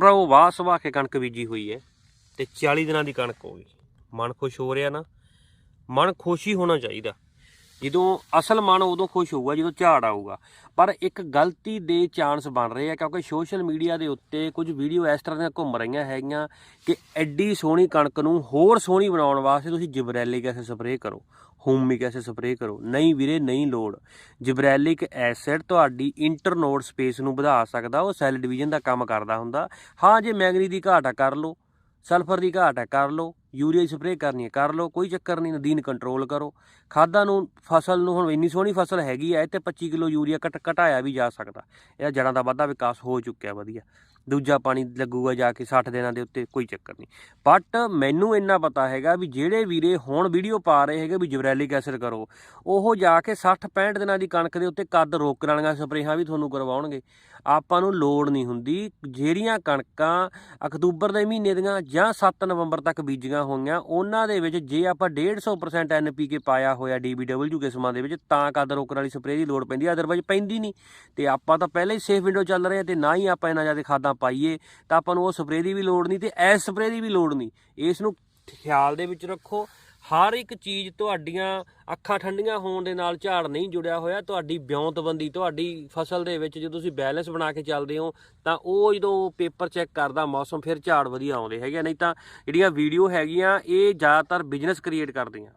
ਭਰਾਵੋ ਵਾਹ ਸੁਭਾ ਕੇ ਕਣਕ ਬੀਜੀ ਹੋਈ ਹੈ ਤੇ 40 ਦਿਨਾਂ ਦੀ ਕਣਕ ਹੋ ਗਈ। ਮਨ ਖੁਸ਼ ਹੋ ਰਿਹਾ ਨਾ? ਮਨ ਖੁਸ਼ੀ ਹੋਣਾ ਚਾਹੀਦਾ। ਜਦੋਂ ਅਸਲ ਮਨ ਉਦੋਂ ਖੁਸ਼ ਹੋਊਗਾ, ਜਦੋਂ ਝਾੜ ਆਊਗਾ। ਪਰ ਇੱਕ ਗਲਤੀ ਦੇ ਚਾਂਸ ਬਣ ਰਹੇ ਆ, ਕਿਉਂਕਿ ਸੋਸ਼ਲ ਮੀਡੀਆ ਦੇ ਉੱਤੇ ਕੁਝ ਵੀਡੀਓ ਇਸ ਤਰ੍ਹਾਂ ਦੀਆਂ ਘੁੰਮ ਰਹੀਆਂ ਹੈਗੀਆਂ ਕਿ ਐਡੀ ਸੋਹਣੀ ਕਣਕ ਨੂੰ ਹੋਰ ਸੋਹਣੀ ਬਣਾਉਣ ਵਾਸਤੇ ਤੁਸੀਂ ਜਿਬਰੈਲਿਕ ਐਸਿਡ ਸਪਰੇਅ ਕਰੋ ਹੂਮਿਕ ਐਸਿਡ ਸਪਰੇਅ ਕਰੋ। ਨਹੀਂ ਵੀਰੇ, ਨਹੀਂ ਲੋੜ। ਜਿਬਰੈਲਿਕ ਐਸਿਡ ਤੁਹਾਡੀ ਇੰਟਰਨੋਡ ਸਪੇਸ ਨੂੰ ਵਧਾ ਸਕਦਾ, ਉਹ ਸੈੱਲ ਡਿਵੀਜ਼ਨ ਦਾ ਕੰਮ ਕਰਦਾ ਹੁੰਦਾ। ਹਾਂ, ਜੇ ਮੈਗਨੀ ਦੀ ਘਾਟ ਆ, ਕਰ ਲਓ। ਸਲਫਰ ਦੀ ਘਾਟ ਹੈ, ਕਰ ਲਓ, ਯੂਰੀਆ ਸਪਰੇਅ ਕਰਨੀ ਹੈ, ਕਰ ਲਓ, ਕੋਈ ਚੱਕਰ ਨਹੀਂ, ਨਦੀਨ ਕੰਟਰੋਲ ਕਰੋ। ਖਾਦਾਂ ਨੂੰ, ਫਸਲ ਨੂੰ ਹੁਣ ਇੰਨੀ ਸੋਹਣੀ ਫਸਲ ਹੈਗੀ ਹੈ ਤੇ 25 ਕਿਲੋ ਯੂਰੀਆ ਘਟ ਘਟਾਇਆ ਵੀ ਜਾ ਸਕਦਾ। ਇਹ ਜੜਾਂ ਦਾ ਵਾਧਾ ਵਿਕਾਸ ਹੋ ਚੁੱਕਿਆ, ਵਧੀਆ। ਦੂਜਾ ਪਾਣੀ ਲੱਗੂਗਾ ਜਾ ਕੇ 60 ਦਿਨਾਂ ਦੇ ਉੱਤੇ, ਕੋਈ ਚੱਕਰ ਨਹੀਂ। ਬਟ ਮੈਨੂੰ ਇੰਨਾ ਪਤਾ ਹੈਗਾ ਵੀ ਜਿਹੜੇ ਵੀਰੇ ਹੁਣ ਵੀਡੀਓ ਪਾ ਰਹੇ ਹੈਗੇ ਵੀ ਜਬਰੈਲਿਕ ਐਸਿਡ ਕਰੋ, ਉਹ ਜਾ ਕੇ 60 65 ਦਿਨਾਂ ਦੀ ਕਣਕ ਦੇ ਉੱਤੇ ਕੱਦ ਰੋਕਣ ਵਾਲੀਆਂ ਸਪਰੇਹਾਂ ਵੀ ਤੁਹਾਨੂੰ ਕਰਵਾਉਣਗੇ। ਆਪਾਂ ਨੂੰ ਲੋੜ ਨਹੀਂ ਹੁੰਦੀ ਜਿਹੜੀਆਂ ਕਣਕਾਂ ਅਕਤੂਬਰ ਦੇ ਮਹੀਨੇ ਦੀਆਂ ਜਾਂ 7 ਨਵੰਬਰ ਤੱਕ ਬੀਜੀਆਂ ਹੋਈਆਂ, ਉਹਨਾਂ ਦੇ ਵਿੱਚ ਜੇ ਆਪਾਂ 150% ਐਨਪੀਕੇ ਪਾਇਆ ਹੋਇਆ ਡੀਬੀਡਬਲਯੂ ਕਿਸਮਾਂ ਦੇ ਵਿੱਚ, ਤਾਂ ਕੱਦ ਰੋਕਣ ਵਾਲੀ ਸਪਰੇਅ ਦੀ ਲੋੜ ਪੈਂਦੀ ਹੈ ਅਦਰਵਾਈਜ਼ ਪੈਂਦੀ ਨਹੀਂ। ਤੇ ਆਪਾਂ ਤਾਂ ਪਹਿਲਾਂ ਹੀ ਸੇਫ ਵਿੰਡੋ ਚੱਲ ਰਹੇ ਆ ਤੇ ਨਾ ਹੀ ਆਪਾਂ ਇਹਨਾਂ ਜ਼ਿਆਦਾ ਖਾਦਾਂ ਪਾਈਏ, ਤਾਂ ਆਪਾਂ ਨੂੰ ਉਹ ਸਪਰੇਅ ਦੀ ਵੀ ਲੋੜ ਨਹੀਂ ਤੇ ਐਸ ਸਪਰੇਅ ਦੀ ਵੀ ਲੋੜ ਨਹੀਂ। ਇਸ ਨੂੰ ਖਿਆਲ ਦੇ ਵਿੱਚ ਰੱਖੋ। ਹਰ ਇੱਕ ਚੀਜ਼ ਤੁਹਾਡੀਆਂ ਅੱਖਾਂ ਠੰਡੀਆਂ ਹੋਣ ਦੇ ਨਾਲ ਝਾੜ ਨਹੀਂ ਜੁੜਿਆ ਹੋਇਆ। ਤੁਹਾਡੀ ਬਿਉਂਤਬੰਦੀ, ਤੁਹਾਡੀ ਫਸਲ ਦੇ ਵਿੱਚ ਜਦੋਂ ਤੁਸੀਂ ਬੈਲੈਂਸ ਬਣਾ ਕੇ ਚੱਲਦੇ ਹੋ, ਤਾਂ ਉਹ ਜਦੋਂ ਪੇਪਰ ਚੈੱਕ ਕਰਦਾ, ਮੌਸਮ ਫਿਰ ਝਾੜ ਵਧੀਆ ਆਉਂਦੇ ਹੈਗੇ ਨਹੀਂ ਤਾਂ ਜਿਹੜੀਆਂ ਵੀਡੀਓ ਹੈਗੀਆਂ, ਇਹ ਜ਼ਿਆਦਾਤਰ ਬਿਜ਼ਨਸ ਕ੍ਰੀਏਟ ਕਰਦੀਆਂ।